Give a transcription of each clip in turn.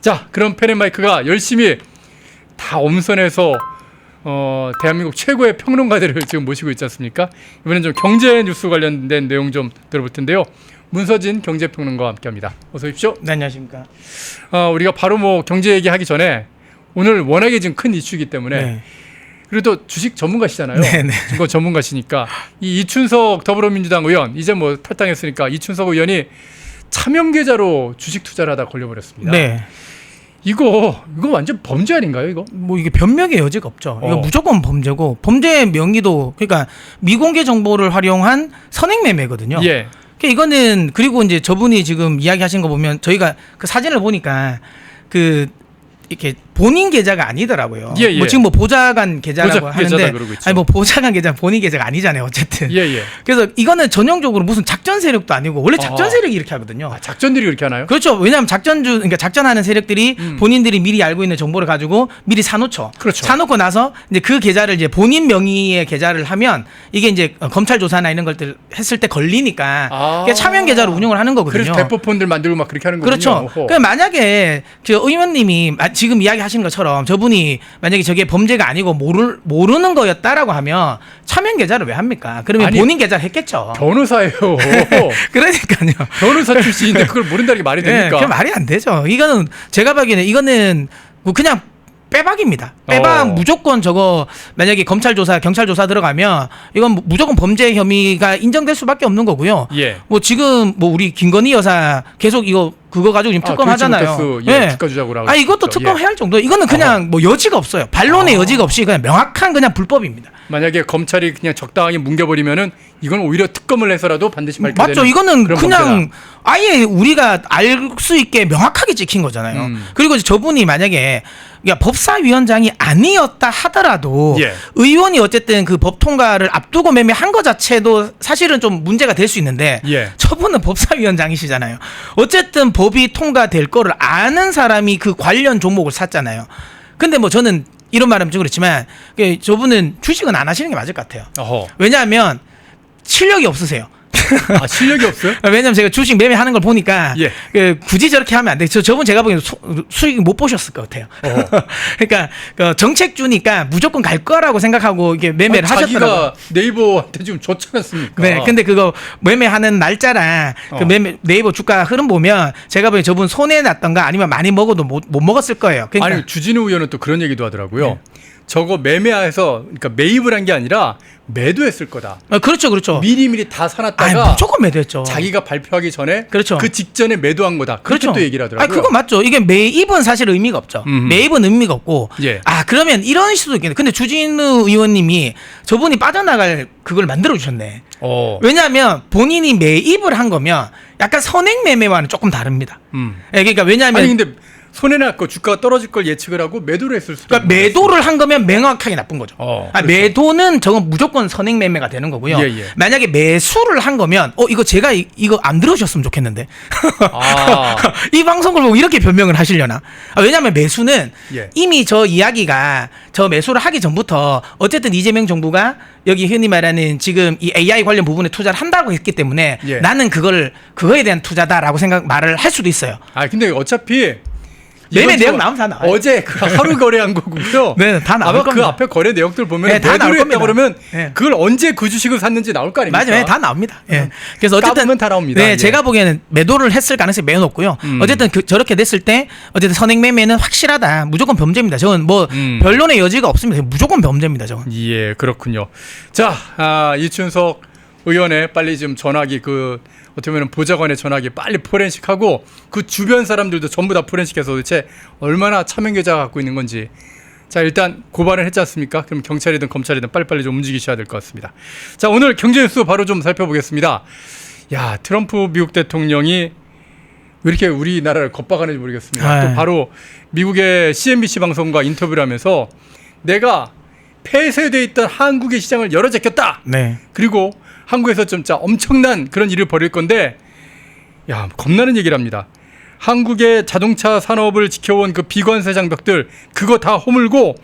자, 그럼 페렌마이크가 열심히 다 엄선해서 어, 대한민국 최고의 평론가들을 지금 모시고 있지 않습니까? 이번엔 좀 경제 뉴스 관련된 내용 좀 들어볼 텐데요. 문서진 경제평론가와 함께합니다. 어서 오십시오. 네, 안녕하십니까. 어, 우리가 바로 뭐 경제 얘기하기 전에 오늘 워낙에 지금 큰 이슈이기 때문에 네. 그리고 또 주식 전문가시잖아요. 네, 네. 증거 전문가시니까 이 이춘석 더불어민주당 의원 이제 뭐 탈당했으니까 이춘석 의원이 차명 계좌로 주식 투자를 하다 걸려버렸습니다. 네. 이거 이거 완전 범죄 아닌가요? 이거? 뭐 이게 변명의 여지가 없죠. 이거 어. 무조건 범죄고 범죄의 명의도 그러니까 미공개 정보를 활용한 선행 매매거든요. 예. 그러니까 이거는 그리고 이제 저분이 지금 이야기하신 거 보면 저희가 그 사진을 보니까 그 이렇게 본인 계좌가 아니더라고요. 예, 예. 뭐 지금 뭐 보좌관 계좌라고 보좌 하는데. 아니 뭐 보좌관 계좌 본인 계좌가 아니잖아요. 어쨌든. 예, 예. 그래서 이거는 전형적으로 무슨 작전 세력도 아니고 원래 작전 아. 세력이 이렇게 하거든요. 아, 작전들이 그렇게 하나요? 그렇죠. 왜냐하면 작전주, 그러니까 작전하는 세력들이 음. 본인들이 미리 알고 있는 정보를 가지고 미리 사놓죠. 그렇죠. 사놓고 나서 이제 그 계좌를 이제 본인 명의의 계좌를 하면 이게 이제 어, 검찰 조사나 이런 것들 했을 때 걸리니까 아. 차명 계좌로 운영을 하는 거거든요. 그래서 대포폰들 만들고 막 그렇게 하는 거군요. 그렇죠. 그 만약에 그 의원님이 마- 지금 이야기 하신 것처럼 저분이 만약에 저게 범죄가 아니고 모르 모르는 거였다라고 하면 차명 계좌를 왜 합니까? 그러면 아니, 본인 계좌를 했겠죠. 변호사예요. 그러니까요. 변호사 출신인데 그걸 모른다는 게 말이 네, 됩니까? 그게 말이 안 되죠. 이거는 제가 보기에는 이거는 뭐 그냥 빼박입니다. 빼박 어. 무조건 저거 만약에 검찰 조사, 경찰 조사 들어가면 이건 무- 무조건 범죄 혐의가 인정될 수밖에 없는 거고요. 예. 뭐 지금 뭐 우리 김건희 여사 계속 이거 그거 가지고 지금 아, 특검 하잖아요. 그렇지 못했어. 예, 특가 주자고라고 아 이것도. 특검해야 예. 할 정도. 이거는 그냥 뭐 여지가 없어요. 반론의 아. 여지가 없이 그냥 명확한 그냥 불법입니다. 만약에 검찰이 그냥 적당하게 뭉겨버리면은 이건 오히려 특검을 해서라도 반드시 밝혀야 맞죠. 이거는 그냥 범죄다. 아예 우리가 알 수 있게 명확하게 찍힌 거잖아요. 음. 그리고 저분이 만약에 그러니까 법사위원장이 아니었다 하더라도 예. 의원이 어쨌든 그 법 통과를 앞두고 매매한 것 자체도 사실은 좀 문제가 될 수 있는데 예. 저분은 법사위원장이시잖아요. 어쨌든 법이 통과될 거를 아는 사람이 그 관련 종목을 샀잖아요. 근데 뭐 저는 이런 말하면 좀 그렇지만 그 저분은 주식은 안 하시는 게 맞을 것 같아요. 어허. 왜냐하면 실력이 없으세요. 아 실력이 없어요? 왜냐면 제가 주식 매매하는 걸 보니까 예. 그 굳이 저렇게 하면 안 돼. 저 저분 제가 보기엔 수, 수익 못 보셨을 것 같아요. 그러니까 그 정책 주니까 무조건 갈 거라고 생각하고 이게 매매를 아, 하셨더라고요. 자기가 네이버한테 지금 줬지 않습니까? 네, 근데 그거 매매하는 날짜랑 그 어. 매매 네이버 주가 흐름 보면 제가 보기엔 저분 손해 났던가 아니면 많이 먹어도 못, 못 먹었을 거예요. 그러니까 아니 주진우 의원은 또 그런 얘기도 하더라고요. 네. 저거 매매해서 그러니까 매입을 한 게 아니라 매도했을 거다. 어, 그렇죠, 그렇죠. 미리미리 다 아, 사놨다가 무조건 매도했죠. 자기가 발표하기 전에 그렇죠. 그 직전에 매도한 거다. 그렇게 그렇죠. 또 얘기를 하더라고요. 아, 그거 맞죠. 이게 매입은 사실 의미가 없죠. 음흠. 매입은 의미가 없고. 예. 아, 그러면 이런 수도 있겠네. 근데 주진우 의원님이 저분이 빠져나갈 그걸 만들어 주셨네. 어. 왜냐하면 본인이 매입을 한 거면 약간 선행 매매와는 조금 다릅니다. 음. 예, 그러니까 왜냐하면 아니 근데 손해 났고 주가가 떨어질 걸 예측을 하고 매도를 했을 수도 그러니까 있는 매도를 한 거면 명확하게 나쁜 거죠. 어, 아, 그렇죠. 매도는 저건 무조건 선행 매매가 되는 거고요. 예, 예. 만약에 매수를 한 거면 어 이거 제가 이, 이거 안 들으셨으면 좋겠는데. 아. 이 방송을 보고 이렇게 변명을 하시려나? 아, 왜냐하면 매수는 예. 이미 저 이야기가 저 매수를 하기 전부터 어쨌든 이재명 정부가 여기 흔히 말하는 지금 이 AI 관련 부분에 투자를 한다고 했기 때문에 예. 나는 그걸 그거에 대한 투자다라고 생각 말을 할 수도 있어요. 아 근데 어차피 매매 저 나오면 다 나와요. 어제 그 하루 거래한 거고요. 네, 다 나올 아마 그 겁니다. 앞에 거래 내역들 보면 네, 다 나올 겁니다. 그러면 네. 그걸 언제 그 주식을 샀는지 나올 거 아닙니까? 맞아요. 다 나옵니다. 예. 그래서 어쨌든 까보면 다 나옵니다. 네, 예. 제가 보기에는 매도를 했을 가능성이 매우 높고요. 음. 어쨌든 그, 저렇게 됐을 때 어쨌든 선행 매매는 확실하다. 무조건 범죄입니다. 저건 뭐 음. 변론의 여지가 없습니다. 무조건 범죄입니다. 저건. 예, 그렇군요. 자, 아, 이춘석 의원의 빨리 좀 전화기 그 어떻게 보면 보좌관의 전화기 빨리 포렌식하고 그 주변 사람들도 전부 다 포렌식해서 도대체 얼마나 차명 계좌 갖고 있는 건지. 자, 일단 고발을 했지 않습니까? 그럼 경찰이든 검찰이든 빨리빨리 좀 움직이셔야 될 것 같습니다. 자, 오늘 경제 뉴스 바로 좀 살펴보겠습니다. 야, 트럼프 미국 대통령이 왜 이렇게 우리나라를 겁박하는지 모르겠습니다. 아유. 또 바로 미국의 CNBC 방송과 인터뷰를 하면서 내가 폐쇄돼 있던 한국의 시장을 열어 제꼈다. 네. 그리고 한국에서 진짜 엄청난 그런 일을 벌일 건데 야 겁나는 얘기를 합니다. 한국의 자동차 산업을 지켜온 그 비관세 장벽들 그거 다 허물고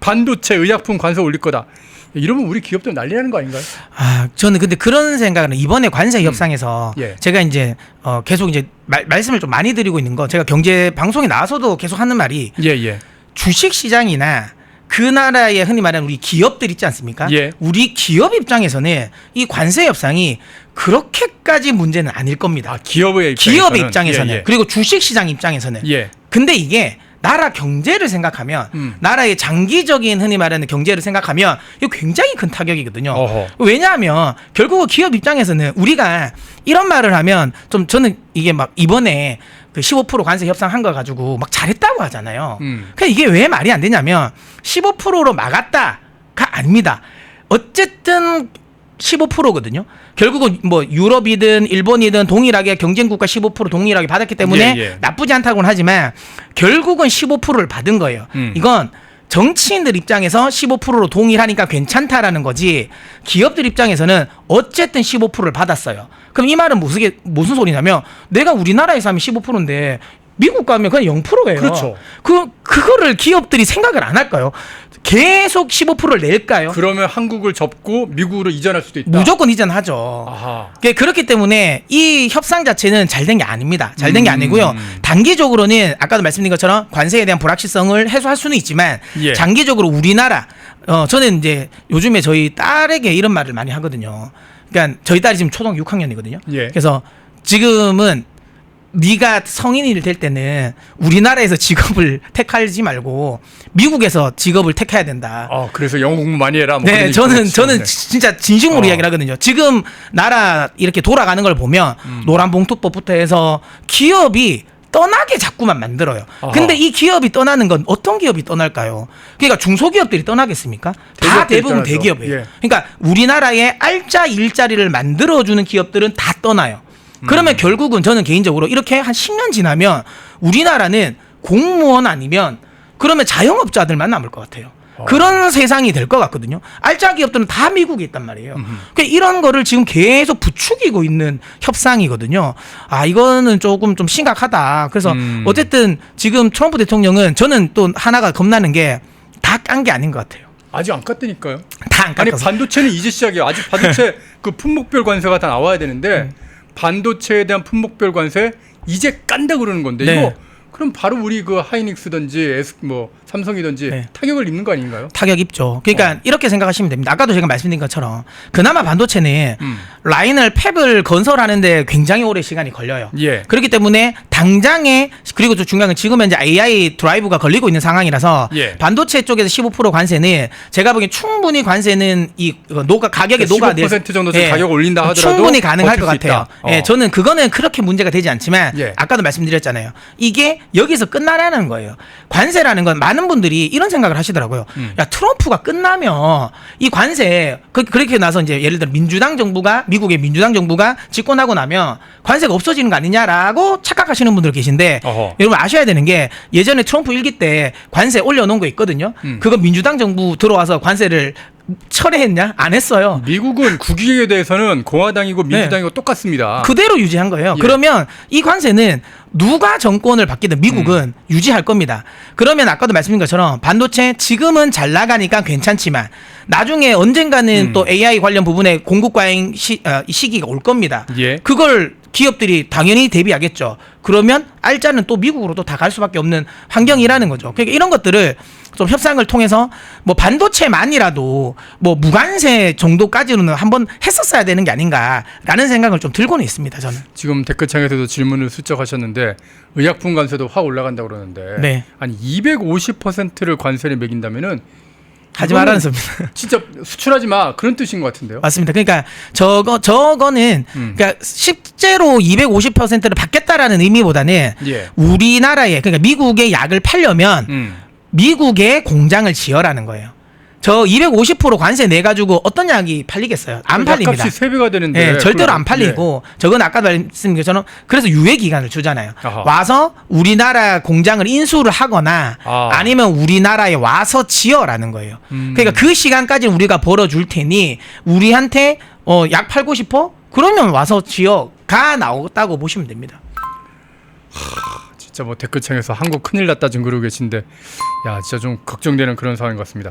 반도체 의약품 관세 올릴 거다. 이러면 우리 기업들 난리 나는 거 아닌가요? 아, 저는 근데 그런 생각은 이번에 관세 협상에서 예. 제가 이제 어, 계속 이제 말, 말씀을 좀 많이 드리고 있는 거 제가 경제 방송에 나와서도 계속 하는 말이 예, 예. 주식 시장이나 그 나라의 흔히 말하는 우리 기업들 있지 않습니까? 예. 우리 기업 입장에서는 이 관세 협상이 그렇게까지 문제는 아닐 겁니다. 아, 기업의 입장에서는 기업의 입장에서는 예, 예. 그리고 주식 시장 입장에서는 예. 근데 이게 나라 경제를 생각하면 음. 나라의 장기적인 흔히 말하는 경제를 생각하면 이거 굉장히 큰 타격이거든요. 어허. 왜냐하면 결국 기업 입장에서는 우리가 이런 말을 하면 좀 저는 이게 막 이번에 그 15% 관세 협상한 거 가지고 막 잘했다고 하잖아요. 음. 그 이게 왜 말이 안 되냐면 15%로 막았다가 아닙니다. 어쨌든 15%거든요. 결국은 뭐 유럽이든 일본이든 동일하게 경쟁 국가 15% 동일하게 받았기 때문에 예, 예. 나쁘지 않다고는 하지만 결국은 15%를 받은 거예요. 음. 이건 정치인들 입장에서 15%로 동일하니까 괜찮다라는 거지 기업들 입장에서는 어쨌든 15%를 받았어요. 그럼 이 말은 무슨 게- 무슨 소리냐면 내가 우리나라에서 하면 15%인데 미국 가면 그냥 0%예요. 그렇죠. 그 그거를 기업들이 생각을 안 할까요? 계속 15%를 낼까요? 그러면 한국을 접고 미국으로 이전할 수도 있다. 무조건 이전하죠. 아하. 그- 그렇기 때문에 이 협상 자체는 잘 된 게 아닙니다. 잘 된 게 음. 아니고요. 단기적으로는 아까도 말씀드린 것처럼 관세에 대한 불확실성을 해소할 수는 있지만 예. 장기적으로 우리나라 어 저는 이제 요즘에 저희 딸에게 이런 말을 많이 하거든요. 그러니까 저희 딸이 지금 초등 6학년이거든요. 예. 그래서 지금은 네가 성인이 될 때는 우리나라에서 직업을 택하지 말고 미국에서 직업을 택해야 된다. 아, 그래서 영어 공부 많이 해라. 뭐 네, 저는. 저는 네. 지- 진짜 진심으로 어. 이야기를 하거든요. 지금 나라 이렇게 돌아가는 걸 보면 음. 노란 봉투법부터 해서 기업이 떠나게 자꾸만 만들어요. 아하. 근데 이 기업이 떠나는 건 어떤 기업이 떠날까요? 그러니까 중소기업들이 떠나겠습니까? 다 대부분 떠나죠. 대기업이에요. 예. 그러니까 우리나라의 알짜 일자리를 만들어주는 기업들은 다 떠나요. 음. 그러면 결국은 저는 개인적으로 이렇게 한 10년 지나면 우리나라는 공무원 아니면 그러면 자영업자들만 남을 것 같아요. 어. 그런 세상이 될 것 같거든요. 알짜 기업들은 다 미국에 있단 말이에요. 그러니까 이런 거를 지금 계속 부추기고 있는 협상이거든요. 아 이거는 조금 좀 심각하다. 그래서 음. 어쨌든 지금 트럼프 대통령은 저는 또 하나가 겁나는 게 다 깐 게 아닌 것 같아요. 아직 안 깠다니까요. 다 안 아니 깎아서. 반도체는 이제 시작이에요. 아직 반도체 그 품목별 관세가 다 나와야 되는데 음. 반도체에 대한 품목별 관세 이제 깐다 그러는 건데 네. 이거 그럼 바로 우리 그 하이닉스든지 에스 뭐 삼성이든지 네. 타격을 입는 거 아닌가요? 타격 입죠. 그러니까 이렇게 생각하시면 됩니다. 아까도 제가 말씀드린 것처럼 그나마 반도체는 음. 라인을 팹을 건설하는데 굉장히 오래 시간이 걸려요. 예. 그렇기 때문에 당장에 그리고 또 중요한 건 지금 현재 AI 드라이브가 걸리고 있는 상황이라서 예. 반도체 쪽에서 15% 관세는 제가 보기엔 충분히 관세는 이 녹아 가격에 녹아 15% 정도 좀 가격 올린다 하더라도 충분히 가능할 것수 같아요. 어. 예, 저는 그거는 그렇게 문제가 되지 않지만 예. 아까도 말씀드렸잖아요. 이게 여기서 끝나라는 거예요. 관세라는 건 많은 분들이 이런 생각을 하시더라고요. 음. 야 트럼프가 끝나면 이 관세 그, 그렇게 나서 이제 예를 들어 민주당 정부가 미국의 민주당 정부가 집권하고 나면 관세가 없어지는 거 아니냐라고 착각하시는 분들 계신데 어허. 여러분 아셔야 되는 게 예전에 트럼프 일기 때 관세 올려놓은 거 있거든요. 음. 그거 민주당 정부 들어와서 관세를 철회했냐? 안 했어요. 미국은 국익에 대해서는 공화당이고 민주당이고 똑같습니다. 네. 그대로 유지한 거예요. 예. 그러면 이 관세는 누가 정권을 바뀌든 미국은 음. 유지할 겁니다. 그러면 아까도 말씀드린 것처럼 반도체 지금은 잘 나가니까 괜찮지만 나중에 언젠가는 음. 또 AI 관련 부분에 공급 과잉 시, 어, 이 시기가 올 겁니다. 예. 그걸 기업들이 당연히 대비하겠죠. 그러면 알짜는 또 미국으로 또 다 갈 수밖에 없는 환경이라는 거죠. 그러니까 이런 것들을 좀 협상을 통해서 뭐 반도체만이라도 뭐 무관세 정도까지는 한번 했었어야 되는 게 아닌가라는 생각을 좀 들고는 있습니다. 저는. 지금 댓글창에서도 질문을 슬쩍 하셨는데 의약품 관세도 확 올라간다 그러는데 네. 아니 250%를 관세를 매긴다면은 하지 말라는 소리입니다. 진짜 수출하지 마 그런 뜻인 것 같은데요. 맞습니다. 그러니까 저거 저거는 음. 그러니까 실제로 250%를 받겠다라는 의미보다는 예. 우리나라에 그러니까 미국의 약을 팔려면 음. 미국에 공장을 지어라는 거예요. 저 250% 관세 내 가지고 어떤 약이 팔리겠어요? 안 팔립니다. 약값이 세 배가 되는데 예, 절대로 안 그럼- 팔리고 저건 아까 말씀드린 것처럼 그래서 유예 기간을 주잖아요. 아하. 와서 우리나라 공장을 인수를 하거나 아. 아. 니면 우리나라에 와서 지어라는 거예요. 음. 그러니까 그 시간까지는 우리가 벌어줄 테니 우리한테 어, 약 팔고 싶어? 그러면 와서 지어 가 나오겠다고 보시면 됩니다. 진짜 뭐 댓글창에서 한국 큰일 났다 지금 그러고 계신데 야 진짜 좀 걱정되는 그런 상황인 것 같습니다.